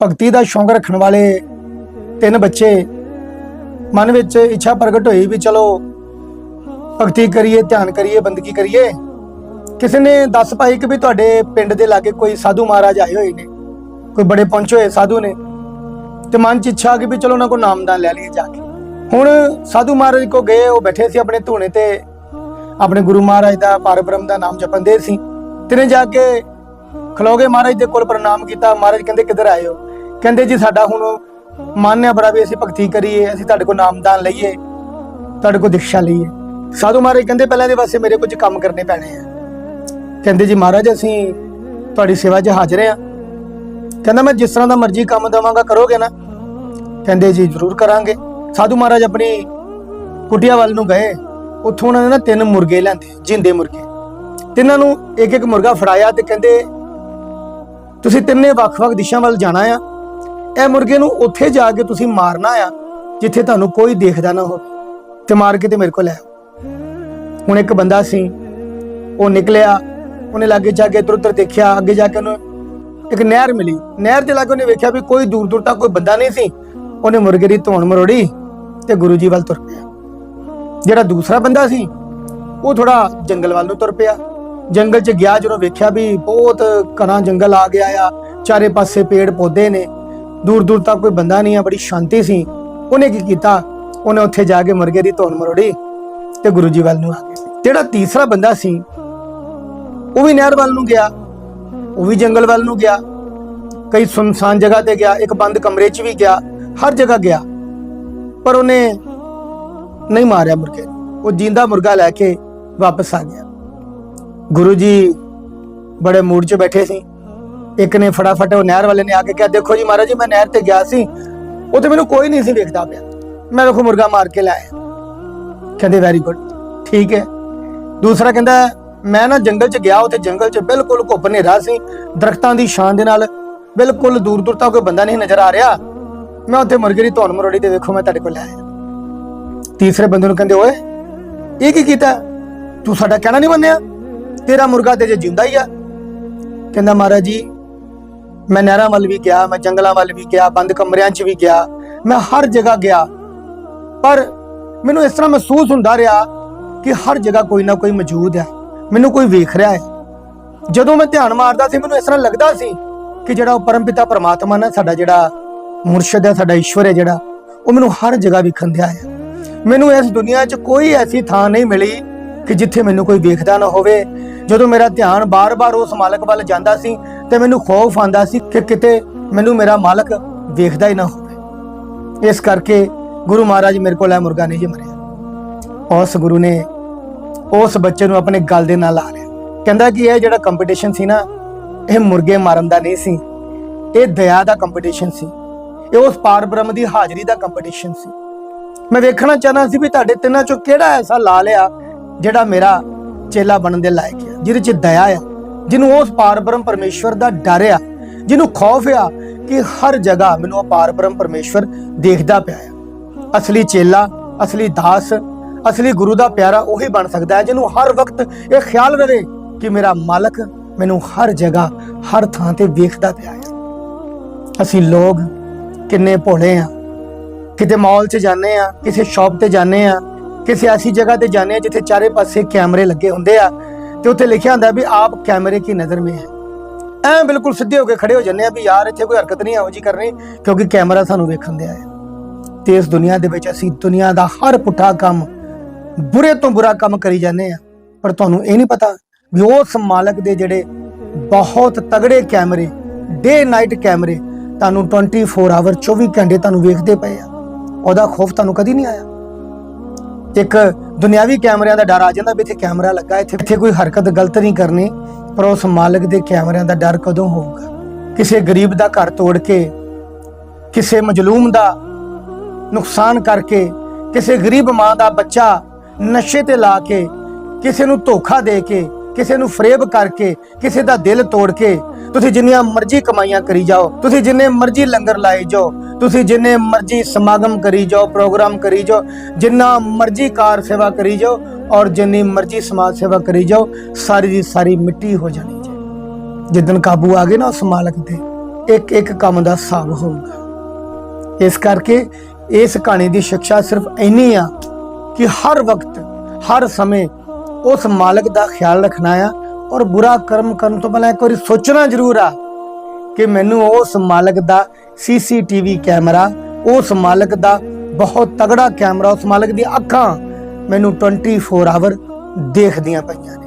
ਭਗਤੀ ਦਾ ਸ਼ੌਂਕ ਰੱਖਣ ਵਾਲੇ ਤਿੰਨ ਬੱਚੇ ਮਨ ਵਿੱਚ ਇੱਛਾ ਪ੍ਰਗਟ ਹੋਈ ਵੀ ਚਲੋ ਭਗਤੀ ਕਰੀਏ, ਧਿਆਨ ਕਰੀਏ, ਬੰਦਗੀ ਕਰੀਏ। ਕਿਸੇ ਨੇ ਦੱਸ ਪਾਈ ਕਿ ਵੀ ਤੁਹਾਡੇ ਪਿੰਡ ਦੇ ਲਾਗੇ ਕੋਈ ਸਾਧੂ ਮਹਾਰਾਜ ਆਏ ਹੋਏ ਨੇ, ਕੋਈ ਬੜੇ ਪਹੁੰਚੇ ਹੋਏ ਸਾਧੂ ਨੇ ਤੇ ਮਨ ਚ ਇੱਛਾ ਕਿ ਵੀ ਚਲੋ ਉਹਨਾਂ ਕੋ ਨਾਮਦਾਨ ਲੈ ਲਈਏ ਜਾ ਕੇ। ਹੁਣ ਸਾਧੂ ਮਹਾਰਾਜ ਕੋ ਗਏ, ਉਹ ਬੈਠੇ ਸੀ ਆਪਣੇ ਧੂਣੇ ਤੇ, ਆਪਣੇ ਗੁਰੂ ਮਹਾਰਾਜ ਦਾ ਪਰਬ੍ਰਹਮ ਦਾ ਨਾਮ ਜਪੰਦੇ ਸੀ। ਤਿਨੇ ਜਾ ਕੇ ਖਲੋਗੇ ਮਹਾਰਾਜ ਦੇ ਕੋਲ ਪ੍ਰਣਾਮ ਕੀਤਾ। ਮਹਾਰਾਜ ਕਹਿੰਦੇ, ਕਿੱਧਰ ਆਏ ਹੋ? ਕਹਿੰਦੇ, ਜੀ, ਸਾਡਾ ਹੁਣ ਮਨ ਹੈ ਬੜਾ ਵੀ ਅਸੀਂ ਭਗਤੀ ਕਰੀਏ, ਅਸੀਂ ਤੁਹਾਡੇ ਕੋਲ ਨਾਮਦਾਨ ਲਈਏ, ਤੁਹਾਡੇ ਕੋਲ ਦੀਕਸ਼ਾ ਲਈਏ। ਸਾਧੂ ਮਹਾਰਾਜ ਕਹਿੰਦੇ, ਪਹਿਲਾਂ ਦੇ ਵਾਸਤੇ ਮੇਰੇ ਕੁਝ ਕੰਮ ਕਰਨੇ ਪੈਣੇ ਆ। ਕਹਿੰਦੇ, ਜੀ, ਮਹਾਰਾਜ, ਅਸੀਂ ਤੁਹਾਡੀ ਸੇਵਾ 'ਚ ਹਾਜ਼ਰ ਆ ਕਹਿੰਦਾ, ਮੈਂ ਜਿਸ ਤਰ੍ਹਾਂ ਦਾ ਮਰਜ਼ੀ ਕੰਮ ਦਵਾਂਗਾ, ਕਰੋਗੇ ਨਾ? ਕਹਿੰਦੇ, ਜੀ, ਜ਼ਰੂਰ ਕਰਾਂਗੇ। ਸਾਧੂ ਮਹਾਰਾਜ ਆਪਣੀ ਕੁਟਿਆ ਵੱਲ ਨੂੰ ਗਏ। ਉੱਥੋਂ ਉਹਨਾਂ ਨੇ ਨਾ ਤਿੰਨ ਮੁਰਗੇ ਲੈਂਦੇ ਜਿੰਦੇ ਮੁਰਗੇ। ਤਿੰਨਾਂ ਨੂੰ ਇੱਕ ਇੱਕ ਮੁਰਗਾ ਫੜਾਇਆ ਤੇ ਕਹਿੰਦੇ ਤੁਸੀਂ ਤਿੰਨੇ ਵੱਖ-ਵੱਖ ਦਿਸ਼ਾ ਵੱਲ ਜਾਣਾ ਆ। ਇਹ ਮੁਰਗੇ ਨੂੰ ਉੱਥੇ ਜਾ ਕੇ ਤੁਸੀਂ ਮਾਰਨਾ ਆ, ਜਿੱਥੇ ਤੁਹਾਨੂੰ ਕੋਈ ਦੇਖਦਾ ਨਾ ਹੋਵੇ। ਤੇ ਮਾਰ ਕੇ ਤੇ ਮੇਰੇ ਕੋਲ ਲੈ ਹੁਣ ਇੱਕ ਬੰਦਾ ਸੀ, ਉਹ ਨਿਕਲਿਆ, ਉਹਨੇ ਲਾਗੇ ਜਾ ਕੇ ਇੱਧਰ ਉੱਧਰ ਦੇਖਿਆ, ਅੱਗੇ ਜਾ ਕੇ ਉਹਨੂੰ ਇੱਕ ਨਹਿਰ ਮਿਲੀ। ਨਹਿਰ ਦੇ ਲਾਗੇ ਉਹਨੇ ਵੇਖਿਆ ਵੀ ਕੋਈ ਦੂਰ ਦੂਰ ਤੱਕ ਕੋਈ ਬੰਦਾ ਨਹੀਂ ਸੀ। ਉਹਨੇ ਮੁਰਗੇ ਦੀ ਧੌਣ ਮਰੋੜੀ ਤੇ ਗੁਰੂ ਜੀ ਵੱਲ ਤੁਰ ਪਿਆ। ਜਿਹੜਾ ਦੂਸਰਾ ਬੰਦਾ ਸੀ, ਉਹ ਥੋੜਾ ਜੰਗਲ ਵੱਲ ਨੂੰ ਤੁਰ ਪਿਆ। ਜੰਗਲ 'ਚ ਗਿਆ ਜਦੋਂ ਵੇਖਿਆ ਵੀ ਬਹੁਤ ਘਣਾ ਜੰਗਲ ਆ ਗਿਆ ਆ, ਚਾਰੇ ਪਾਸੇ ਪੇੜ ਪੌਦੇ ਨੇ। ਦੂਰ ਦੂਰ ਤੱਕ ਕੋਈ ਬੰਦਾ ਨਹੀਂ ਆ, ਬੜੀ ਸ਼ਾਂਤੀ ਸੀ। ਉਹਨੇ ਕੀ ਕੀਤਾ? ਉਹਨੇ ਉੱਥੇ ਜਾ ਕੇ ਮੁਰਗੇ ਦੀ ਧੌਣ ਮਰੋੜੀ ਤੇ ਗੁਰੂ ਜੀ ਵੱਲ ਨੂੰ ਆ ਗਿਆ ਜਿਹੜਾ ਤੀਸਰਾ ਬੰਦਾ ਸੀ, ਉਹ ਵੀ ਨਹਿਰ ਵੱਲ ਨੂੰ ਗਿਆ, ਉਹ ਵੀ ਜੰਗਲ ਵੱਲ ਨੂੰ ਗਿਆ। ਕਈ ਸੁਨਸਾਨ ਜਗ੍ਹਾ ਤੇ ਗਿਆ, ਇੱਕ ਬੰਦ ਕਮਰੇ 'ਚ ਵੀ ਗਿਆ, ਹਰ ਜਗ੍ਹਾ ਗਿਆ। ਪਰ ਉਹਨੇ ਨਹੀਂ ਮਾਰਿਆ ਮੁਰਗੇ ਉਹ ਜਿੰਦਾ ਮੁਰਗਾ ਲੈ ਕੇ ਵਾਪਸ ਆ ਗਿਆ। ਗੁਰੂ ਜੀ ਬੜੇ ਮੂਡ 'ਚ ਬੈਠੇ ਸੀ। ਇੱਕ ਨੇ ਫਟਾਫਟ ਉਹ ਨਹਿਰ ਵਾਲੇ ਨੇ ਆ ਕੇ ਕਿਹਾ, ਦੇਖੋ ਜੀ ਮਹਾਰਾਜ ਜੀ, ਮੈਂ ਨਹਿਰ ਤੇ ਗਿਆ ਸੀ। ਉੱਥੇ ਮੈਨੂੰ ਕੋਈ ਨਹੀਂ ਸੀ ਵੇਖਦਾ ਪਿਆ। ਮੈਂ ਵੇਖੋ ਮੁਰਗਾ ਮਾਰ ਕੇ ਲਾਇਆ। ਕਹਿੰਦੇ ਵੈਰੀ ਗੁੱਡ ਠੀਕ ਹੈ। ਦੂਸਰਾ ਕਹਿੰਦਾ, ਮੈਂ ਨਾ ਜੰਗਲ 'ਚ ਗਿਆ, ਉੱਥੇ ਜੰਗਲ 'ਚ ਬਿਲਕੁਲ ਘੁੱਪ ਹਨੇਰਾ ਸੀ। ਦਰਖਤਾਂ ਦੀ ਛਾਂ ਦੇ ਨਾਲ ਬਿਲਕੁਲ ਦੂਰ ਦੂਰ ਤੱਕ ਕੋਈ ਬੰਦਾ ਨਹੀਂ ਨਜ਼ਰ ਆ ਰਿਹਾ। ਮੈਂ ਉੱਥੇ ਮੁਰਗੇ ਦੀ ਧੌਣ ਮਰੋੜੀ ਤੇ ਵੇਖੋ, ਮੈਂ ਤੁਹਾਡੇ ਕੋਲ ਆਇਆ। ਤੀਸਰੇ ਬੰਦੇ ਨੂੰ ਕਹਿੰਦੇ, ਓਏ, ਇਹ ਕੀ ਕੀਤਾ? ਤੂੰ ਸਾਡਾ ਕਹਿਣਾ ਨਹੀਂ ਮੰਨਿਆ? ਤੇਰਾ ਮੁਰਗਾ ਤੇ ਜੇ ਜਿਉਂਦਾ ਹੀ ਆ। ਕਹਿੰਦਾ ਮਹਾਰਾਜ ਜੀ, ਮੈਂ ਨਹਿਰਾਂ ਵੱਲ ਵੀ ਗਿਆ, ਮੈਂ ਜੰਗਲਾਂ ਵੱਲ ਵੀ ਗਿਆ, ਬੰਦ ਕਮਰਿਆਂ 'ਚ ਵੀ ਗਿਆ, ਮੈਂ ਹਰ ਜਗ੍ਹਾ ਗਿਆ। ਪਰ ਮੈਨੂੰ ਇਸ ਤਰ੍ਹਾਂ ਮਹਿਸੂਸ ਹੁੰਦਾ ਰਿਹਾ ਕਿ ਹਰ ਜਗ੍ਹਾ ਕੋਈ ਨਾ ਕੋਈ ਮੌਜੂਦ ਹੈ, ਮੈਨੂੰ ਕੋਈ ਵੇਖ ਰਿਹਾ ਹੈ। ਜਦੋਂ ਮੈਂ ਧਿਆਨ ਮਾਰਦਾ ਸੀ, ਮੈਨੂੰ ਇਸ ਤਰ੍ਹਾਂ ਲੱਗਦਾ ਸੀ ਕਿ ਜਿਹੜਾ ਉਹ ਪਰਮਪਿਤਾ ਪਰਮਾਤਮਾ ਨਾ, ਸਾਡਾ ਜਿਹੜਾ ਮੁਰਸ਼ਦ ਹੈ, ਸਾਡਾ ਈਸ਼ਵਰ ਹੈ ਜਿਹੜਾ, ਉਹ ਮੈਨੂੰ ਹਰ ਜਗ੍ਹਾ ਵਿਖਣ ਦਿਆ ਹੈ। ਮੈਨੂੰ ਇਸ ਦੁਨੀਆ 'ਚ ਕੋਈ ਐਸੀ ਥਾਂ ਨਹੀਂ ਮਿਲੀ ਕਿ ਜਿੱਥੇ ਮੈਨੂੰ ਕੋਈ ਵੇਖਦਾ ਨਾ ਹੋਵੇ, ਜਦੋਂ ਮੇਰਾ ਧਿਆਨ ਬਾਰ-ਬਾਰ ਉਸ ਮਾਲਕ ਵੱਲ ਜਾਂਦਾ ਸੀ, ਤੇ ਮੈਨੂੰ ਖੌਫ ਆਂਦਾ ਸੀ ਕਿ ਕਿਤੇ ਮੈਨੂੰ ਮੇਰਾ ਮਾਲਕ ਵੇਖਦਾ ਹੀ ਨਾ ਹੋਵੇ। ਇਸ ਕਰਕੇ ਗੁਰੂ ਮਹਾਰਾਜ ਮੇਰੇ ਕੋਲ ਇਹ ਮੁਰਗਾ ਨਹੀਂ ਜੀ ਮਰਿਆ। ਉਸ ਗੁਰੂ ਨੇ ਉਸ ਬੱਚੇ ਨੂੰ ਆਪਣੇ ਗਲ ਦੇ ਨਾਲ ਲਾ ਲਿਆ। ਕਹਿੰਦਾ ਕਿ ਇਹ ਜਿਹੜਾ ਕੰਪੀਟੀਸ਼ਨ ਸੀ ਨਾ, ਇਹ ਮੁਰਗੇ ਮਾਰਨ ਦਾ ਨਹੀਂ ਸੀ। ਇਹ ਦਇਆ ਦਾ ਕੰਪੀਟੀਸ਼ਨ ਸੀ। ਇਹ ਉਸ ਪਾਰਬ੍ਰਹਮ ਦੀ ਹਾਜ਼ਰੀ ਦਾ ਕੰਪੀਟੀਸ਼ਨ ਸੀ। ਮੈਂ ਵੇਖਣਾ ਚਾਹਨਾ ਸੀ ਵੀ ਤੁਹਾਡੇ ਤਿੰਨਾਂ ਚੋਂ ਕਿਹੜਾ ਐਸਾ ਲਾ ਲਿਆ ਜਿਹੜਾ ਮੇਰਾ ਚੇਲਾ ਬਣਨ ਦੇ ਲਾਇਕ ਹੈ ਜਿਹਦੇ ਚ ਦਇਆ ਆ, ਜਿਹਨੂੰ ਉਸ ਪਾਰ ਬ੍ਰਹਮ ਪਰਮੇਸ਼ਵਰ ਦਾ ਡਰ ਆ, ਜਿਹਨੂੰ ਖੌਫ ਆ ਕਿ ਹਰ ਜਗ੍ਹਾ ਮੈਨੂੰ ਉਹ ਪਾਰ ਬ੍ਰਹਮ ਪਰਮੇਸ਼ਵਰ ਦੇਖਦਾ ਪਿਆ ਆ। ਅਸਲੀ ਚੇਲਾ, ਅਸਲੀ ਦਾਸ, ਅਸਲੀ ਗੁਰੂ ਦਾ ਪਿਆਰਾ ਉਹੀ ਬਣ ਸਕਦਾ ਹੈ, ਜਿਹਨੂੰ ਹਰ ਵਕਤ ਇਹ ਖਿਆਲ ਰਵੇ ਕਿ ਮੇਰਾ ਮਾਲਕ ਮੈਨੂੰ ਹਰ ਜਗ੍ਹਾ, ਹਰ ਥਾਂ ਤੇ ਵੇਖਦਾ ਪਿਆ ਹੈ ਅਸੀਂ ਲੋਕ ਕਿੰਨੇ ਭੋਲੇ ਆ, ਕਿਤੇ ਮਾਲ 'ਚ ਜਾਂਦੇ ਆ, ਕਿਸੇ ਸ਼ਾਪ ਤੇ ਜਾਂਦੇ ਆ ਕਿਸੇ ਐਸੀ ਜਗ੍ਹਾ ਤੇ ਜਾਂਦੇ ਆ ਜਿੱਥੇ ਚਾਰੇ ਪਾਸੇ ਕੈਮਰੇ ਲੱਗੇ ਹੁੰਦੇ ਆ ਤੇ ਉੱਥੇ ਲਿਖਿਆ ਹੁੰਦਾ ਵੀ ਆਪ ਕੈਮਰੇ ਕੀ ਨਜ਼ਰ ਮੇ ਹੈ। ਐ ਬਿਲਕੁਲ ਸਿੱਧੇ ਹੋ ਕੇ ਖੜੇ ਹੋ ਜੰਨੇ ਆ ਵੀ ਯਾਰ ਇੱਥੇ ਕੋਈ ਹਰਕਤ ਨਹੀਂ ਆਉ ਜੀ ਕਰਨੀ ਕਿਉਂਕਿ ਕੈਮਰਾ ਸਾਨੂੰ ਵੇਖਣ ਦਿਆ ਹੈ। ਤੇ ਇਸ ਦੁਨੀਆ ਦੇ ਵਿੱਚ ਅਸੀਂ ਦੁਨੀਆ ਦਾ ਹਰ ਪੁੱਠਾ ਕੰਮ ਬੁਰੇ ਤੋਂ ਬੁਰਾ ਕੰਮ ਕਰੀ ਜਾਂਦੇ ਆ। ਪਰ ਤੁਹਾਨੂੰ ਇਹ ਨਹੀਂ ਪਤਾ ਵੀ ਉਸ ਮਾਲਕ ਦੇ ਜਿਹੜੇ ਬਹੁਤ ਤਗੜੇ ਕੈਮਰੇ ਡੇ ਨਾਈਟ ਕੈਮਰੇ ਤੁਹਾਨੂੰ 24 ਆਵਰ 24 ਘੰਟੇ ਤੁਹਾਨੂੰ ਵੇਖਦੇ ਪਏ ਆ। ਉਹਦਾ ਖੌਫ ਤੁਹਾਨੂੰ ਕਦੀ ਨਹੀਂ ਆਇਆ। ਇੱਕ ਦੁਨਿਆਵੀ ਕੈਮਰਿਆਂ ਦਾ ਡਰ ਆ ਜਾਂਦਾ ਵੀ ਇੱਥੇ ਕੈਮਰਾ ਲੱਗਾ, ਇੱਥੇ ਇੱਥੇ ਕੋਈ ਹਰਕਤ ਗਲਤ ਨਹੀਂ ਕਰਨੀ, ਪਰ ਉਸ ਮਾਲਕ ਦੇ ਕੈਮਰਿਆਂ ਦਾ ਡਰ ਕਦੋਂ ਹੋਊਗਾ? ਕਿਸੇ ਗਰੀਬ ਦਾ ਘਰ ਤੋੜ ਕੇ, ਕਿਸੇ ਮਜਲੂਮ ਦਾ ਨੁਕਸਾਨ ਕਰਕੇ, ਕਿਸੇ ਗਰੀਬ ਮਾਂ ਦਾ ਬੱਚਾ ਨਸ਼ੇ ਤੇ ਲਾ ਕੇ, ਕਿਸੇ ਨੂੰ ਧੋਖਾ ਦੇ ਕੇ, ਕਿਸੇ ਨੂੰ ਫਰੇਬ ਕਰਕੇ, ਕਿਸੇ ਦਾ ਦਿਲ ਤੋੜ ਕੇ ਤੁਸੀਂ ਜਿੰਨੀਆਂ ਮਰਜ਼ੀ ਕਮਾਈਆਂ ਕਰੀ ਜਾਓ, ਤੁਸੀਂ ਜਿੰਨੇ ਮਰਜ਼ੀ ਲੰਗਰ ਲਾਏ ਜਾਓ, ਤੁਸੀਂ ਜਿੰਨੇ ਮਰਜ਼ੀ ਸਮਾਗਮ ਕਰੀ ਜਾਓ, ਪ੍ਰੋਗਰਾਮ ਕਰੀ ਜਾਓ, ਜਿੰਨਾ ਮਰਜ਼ੀ ਕਾਰ ਸੇਵਾ ਕਰੀ ਜਾਓ ਔਰ ਜਿੰਨੀ ਮਰਜ਼ੀ ਸਮਾਜ ਸੇਵਾ ਕਰੀ ਜਾਓ, ਸਾਰੀ ਦੀ ਸਾਰੀ ਮਿੱਟੀ ਹੋ ਜਾਣੀ ਜੇ ਜਿੱਦਨ ਕਾਬੂ ਆ ਗਏ ਨਾ ਉਸ ਮਾਲਕ ਤੇ, ਇੱਕ ਇੱਕ ਕੰਮ ਦਾ ਹਿਸਾਬ ਹੋਊਗਾ। ਇਸ ਕਰਕੇ ਇਸ ਕਹਾਣੀ ਦੀ ਸਿੱਖਿਆ ਸਿਰਫ ਇੰਨੀ ਆ ਕਿ ਹਰ ਵਕਤ, ਹਰ ਸਮੇਂ ਉਸ ਮਾਲਕ ਦਾ ਖਿਆਲ ਰੱਖਣਾ ਆ ਔਰ ਬੁਰਾ ਕਰਮ ਕਰਨ ਤੋਂ ਪਹਿਲਾਂ ਇੱਕ ਵਾਰੀ ਸੋਚਣਾ ਜ਼ਰੂਰ ਆ ਕਿ ਮੈਨੂੰ ਉਸ ਮਾਲਕ ਦਾ ਸੀਸੀਟੀਵੀ ਕੈਮਰਾ, ਉਸ ਮਾਲਕ ਦਾ ਬਹੁਤ ਤਗੜਾ ਕੈਮਰਾ, ਉਸ ਮਾਲਕ ਦੀਆਂ ਅੱਖਾਂ ਮੈਨੂੰ 24 ਆਵਰ ਦੇਖਦੀਆਂ ਪਈਆਂ ਨੇ।